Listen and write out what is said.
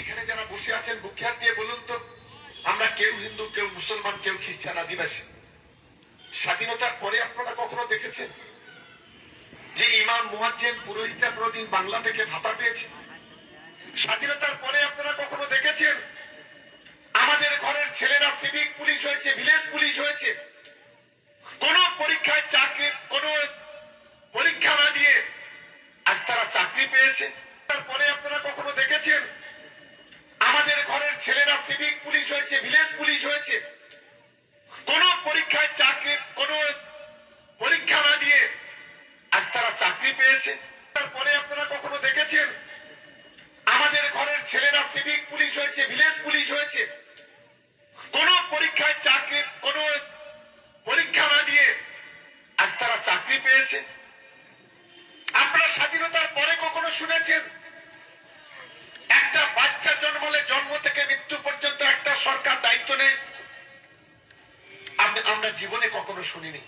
এখানে যারা বসে আছেন বুখ্যাত দিয়ে বলুন তো, আমরা কেউ হিন্দু, কেউ মুসলমান, কেউ খ্রিস্টান, আদিবাসী। স্বাধীনতার পরে আপনারা কখনো দেখেছেন যে ইমাম মুয়াজ্জেন পুরোহিতরা কোনোদিন বাংলা থেকে ভাতা পেয়েছে? স্বাধীনতার পরে আপনারা কখনো দেখেছেন? আমাদের ঘরের ছেলেরা সিভিক পুলিশ হয়েছে, ভিলেজ পুলিশ হয়েছে। কোন পরীক্ষায় চাকরি, কোন পরীক্ষা না দিয়ে আজ তারা চাকরি পেয়েছে। তারপরে আপনারা কখনো ছেলেরা সিভিক পুলিশ হয়েছে ভিলেজ পুলিশ হয়েছে। কোন পরীক্ষায় চাকরি, কোন পরীক্ষা না দিয়ে আজ তারা চাকরি পেয়েছে। তারপরে আপনারা কখনো দেখেছেন? আমাদের ঘরের ছেলেরা সিভিক পুলিশ হয়েছে ভিলেজ পুলিশ হয়েছে। কোন পরীক্ষায় চাকরি, কোন পরীক্ষা না দিয়ে আজ তারা চাকরি পেয়েছে। আপনারা স্বাধীনতার পরে কখনো শুনেছেন? একটা বাচ্চা জন্মালে জন্ম আমরা জীবনে কখনো শুনিনি।